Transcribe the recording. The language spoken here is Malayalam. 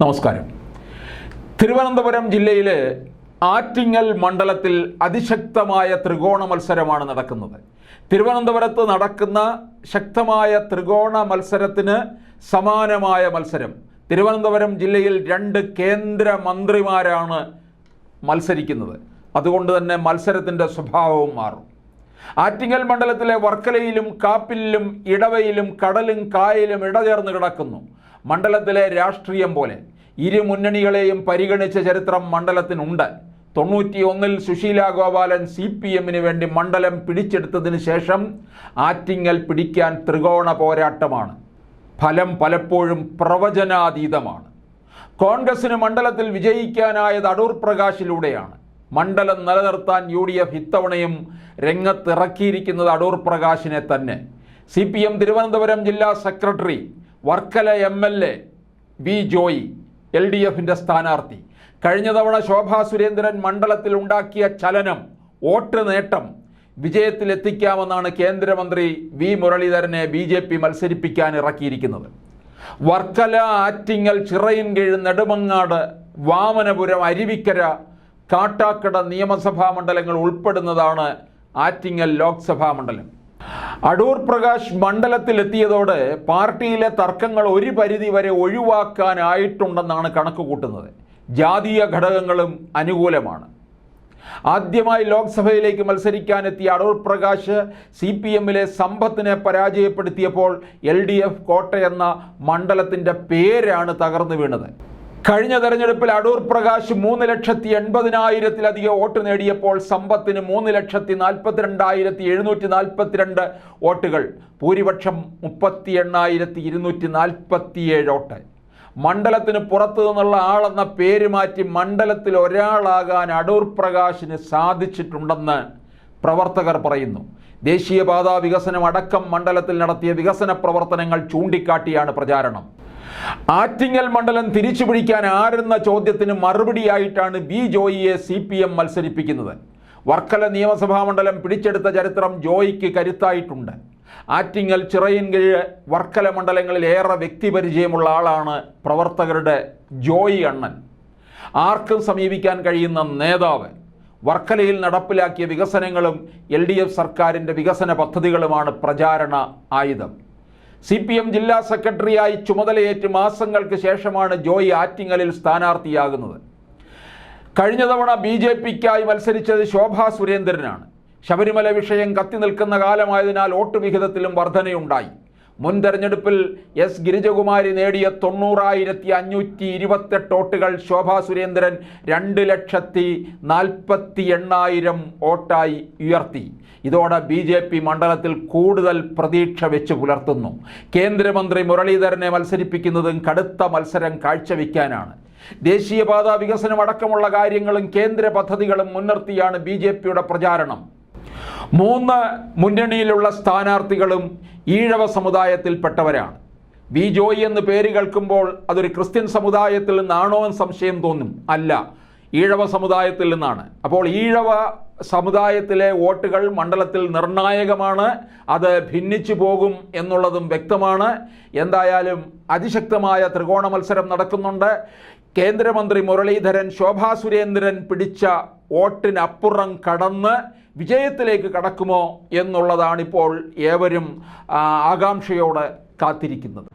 നമസ്കാരം. തിരുവനന്തപുരം ജില്ലയിലെ ആറ്റിങ്ങൽ മണ്ഡലത്തിൽ അതിശക്തമായ ത്രികോണ മത്സരമാണ് നടക്കുന്നത്. തിരുവനന്തപുരത്ത് നടക്കുന്ന ശക്തമായ ത്രികോണ മത്സരത്തിന് സമാനമായ മത്സരം. തിരുവനന്തപുരം ജില്ലയിൽ രണ്ട് കേന്ദ്ര മന്ത്രിമാരാണ് മത്സരിക്കുന്നത്. അതുകൊണ്ട് തന്നെ മത്സരത്തിന്റെ സ്വഭാവവും മാറും. ആറ്റിങ്ങൽ മണ്ഡലത്തിലെ വർക്കലയിലും കാപ്പിലും ഇടവയിലും കടലും കായലും ഇടചേർന്ന് കിടക്കുന്നു. മണ്ഡലത്തിലെ രാഷ്ട്രീയം പോലെ ഇരു മുന്നണികളെയും പരിഗണിച്ച ചരിത്രം മണ്ഡലത്തിനുണ്ട്. തൊണ്ണൂറ്റി ഒന്നിൽ സുശീല ഗോപാലൻ സി പി എമ്മിന് വേണ്ടി മണ്ഡലം പിടിച്ചെടുത്തതിന് ശേഷം ആറ്റിങ്ങൽ പിടിക്കാൻ ത്രികോണ പോരാട്ടമാണ്. ഫലം പലപ്പോഴും പ്രവചനാതീതമാണ്. കോൺഗ്രസിന് മണ്ഡലത്തിൽ വിജയിക്കാനായത് അടൂർ പ്രകാശിലൂടെയാണ്. മണ്ഡലം നിലനിർത്താൻ യു ഡി എഫ് ഇത്തവണയും രംഗത്തിറക്കിയിരിക്കുന്നത് അടൂർ പ്രകാശിനെ തന്നെ. സി പി എം തിരുവനന്തപുരം ജില്ലാ secretary Varkala M L A V Joy L D എഫിന്റെ സ്ഥാനാർത്ഥി. കഴിഞ്ഞ തവണ ശോഭാ സുരേന്ദ്രൻ മണ്ഡലത്തിൽ ഉണ്ടാക്കിയ ചലനം വോട്ട് നേട്ടം വിജയത്തിലെത്തിക്കാമെന്നാണ് കേന്ദ്രമന്ത്രി വി മുരളീധരനെ ബി ജെ പി മത്സരിപ്പിക്കാൻ ഇറക്കിയിരിക്കുന്നത്. വർക്കല ആറ്റിങ്ങൽ ചിറയിൻകീഴ് നെടുമങ്ങാട് വാമനപുരം അരുവിക്കര കാട്ടാക്കട നിയമസഭാ മണ്ഡലങ്ങൾ ഉൾപ്പെടുന്നതാണ് ആറ്റിങ്ങൽ ലോക്സഭാ മണ്ഡലം. അടൂർ പ്രകാശ് മണ്ഡലത്തിലെത്തിയതോടെ പാർട്ടിയിലെ തർക്കങ്ങൾ ഒരു പരിധി വരെ ഒഴിവാക്കാനായിട്ടുണ്ടെന്നാണ് കണക്ക് കൂട്ടുന്നത് ജാതീയ ഘടകങ്ങളും അനുകൂലമാണ്. ആദ്യമായി ലോക്സഭയിലേക്ക് മത്സരിക്കാനെത്തിയ അടൂർ പ്രകാശ് സി പി എമ്മിലെ സമ്പത്തിനെ പരാജയപ്പെടുത്തിയപ്പോൾ എൽ ഡി എഫ് കോട്ടയെന്ന മണ്ഡലത്തിന്റെ പേരാണ് തകർന്നു വീണത്. കഴിഞ്ഞ തെരഞ്ഞെടുപ്പിൽ അടൂർ പ്രകാശ് മൂന്ന് ലക്ഷത്തി എൺപതിനായിരത്തിലധികം വോട്ട് നേടിയപ്പോൾ സമ്പത്തിന് മൂന്ന് ലക്ഷത്തി നാൽപ്പത്തിരണ്ടായിരത്തി എഴുന്നൂറ്റി നാൽപ്പത്തിരണ്ട് വോട്ടുകൾ. ഭൂരിപക്ഷം മുപ്പത്തി എണ്ണായിരത്തി ഇരുന്നൂറ്റി നാൽപ്പത്തിയേഴ് വോട്ട്. മണ്ഡലത്തിന് പുറത്തു നിന്നുള്ള ആളെന്ന പേര് മാറ്റി മണ്ഡലത്തിൽ ഒരാളാകാൻ അടൂർ പ്രകാശിന് സാധിച്ചിട്ടുണ്ടെന്ന് പ്രവർത്തകർ പറയുന്നു. ദേശീയപാതാ വികസനം അടക്കം മണ്ഡലത്തിൽ നടത്തിയ വികസന പ്രവർത്തനങ്ങൾ ചൂണ്ടിക്കാട്ടിയാണ് പ്രചാരണം. ആറ്റിങ്ങൽ മണ്ഡലം തിരിച്ചു പിടിക്കാൻ ആരെന്ന ചോദ്യത്തിന് മറുപടിയായിട്ടാണ് ബി ജോയിയെ സി പി എം മത്സരിപ്പിക്കുന്നത്. വർക്കല നിയമസഭാ മണ്ഡലം പിടിച്ചെടുത്ത ചരിത്രം ജോയിക്ക് കരുത്തായിട്ടുണ്ട്. ആറ്റിങ്ങൽ ചിറയിൻകീഴ് വർക്കല മണ്ഡലങ്ങളിൽ ഏറെ വ്യക്തിപരിചയമുള്ള ആളാണ് പ്രവർത്തകരുടെ ജോയി അണ്ണൻ. ആർക്കും സമീപിക്കാൻ കഴിയുന്ന നേതാവ്. വർക്കലയിൽ നടപ്പിലാക്കിയ വികസനങ്ങളും എൽ ഡി എഫ് സർക്കാരിന്റെ വികസന പദ്ധതികളുമാണ് പ്രചാരണ ആയുധം. സി പി എം ജില്ലാ സെക്രട്ടറിയായി ചുമതലയേറ്റ് മാസങ്ങൾക്ക് ശേഷമാണ് ജോയി ആറ്റിങ്ങലിൽ സ്ഥാനാർത്ഥിയാകുന്നത്. കഴിഞ്ഞ തവണ ബി ജെ പിക്കായി മത്സരിച്ചത് ശോഭാ സുരേന്ദ്രനാണ്. ശബരിമല വിഷയം കത്തി നിൽക്കുന്ന കാലമായതിനാൽ വോട്ട് വിഹിതത്തിലും വർധനയുണ്ടായി. മുൻ തെരഞ്ഞെടുപ്പിൽ എസ് ഗിരിജകുമാരി നേടിയ തൊണ്ണൂറായിരത്തി അഞ്ഞൂറ്റി ഇരുപത്തെട്ട് വോട്ടുകൾ ശോഭാ സുരേന്ദ്രൻ രണ്ട് ലക്ഷത്തി നാൽപ്പത്തി എണ്ണായിരം വോട്ടായി ഉയർത്തി. ഇതോടെ ബി ജെ പി മണ്ഡലത്തിൽ കൂടുതൽ പ്രതീക്ഷ വെച്ച് പുലർത്തുന്നു. കേന്ദ്രമന്ത്രി മുരളീധരനെ മത്സരിപ്പിക്കുന്നതും കടുത്ത മത്സരം കാഴ്ചവെക്കാനാണ്. ദേശീയപാത വികസനം അടക്കമുള്ള കാര്യങ്ങളും കേന്ദ്ര പദ്ധതികളും മുൻനിർത്തിയാണ് ബി ജെ പിയുടെ പ്രചാരണം. മൂന്ന് മുന്നണിയിലുള്ള സ്ഥാനാർത്ഥികളും ഈഴവ സമുദായത്തിൽപ്പെട്ടവരാണ്. ബി ജോയി എന്ന് പേര് കേൾക്കുമ്പോൾ അതൊരു ക്രിസ്ത്യൻ സമുദായത്തിൽ നിന്നാണോ എന്ന് സംശയം തോന്നും. അല്ല ഈഴവ സമുദായത്തിൽ നിന്നാണ്. അപ്പോൾ ഈഴവ സമുദായത്തിലെ വോട്ടുകൾ മണ്ഡലത്തിൽ നിർണായകമാണ് അത് ഭിന്നിച്ചു പോകും എന്നുള്ളതും വ്യക്തമാണ്. എന്തായാലും അതിശക്തമായ ത്രികോണ മത്സരം നടക്കുന്നുണ്ട്. കേന്ദ്രമന്ത്രി മുരളീധരൻ ശോഭാ സുരേന്ദ്രൻ പിടിച്ച വോട്ടിനപ്പുറം കടന്ന് വിജയത്തിലേക്ക് കടക്കുമോ എന്നുള്ളതാണിപ്പോൾ ഏവരും ആകാംക്ഷയോടെ കാത്തിരിക്കുന്നത്.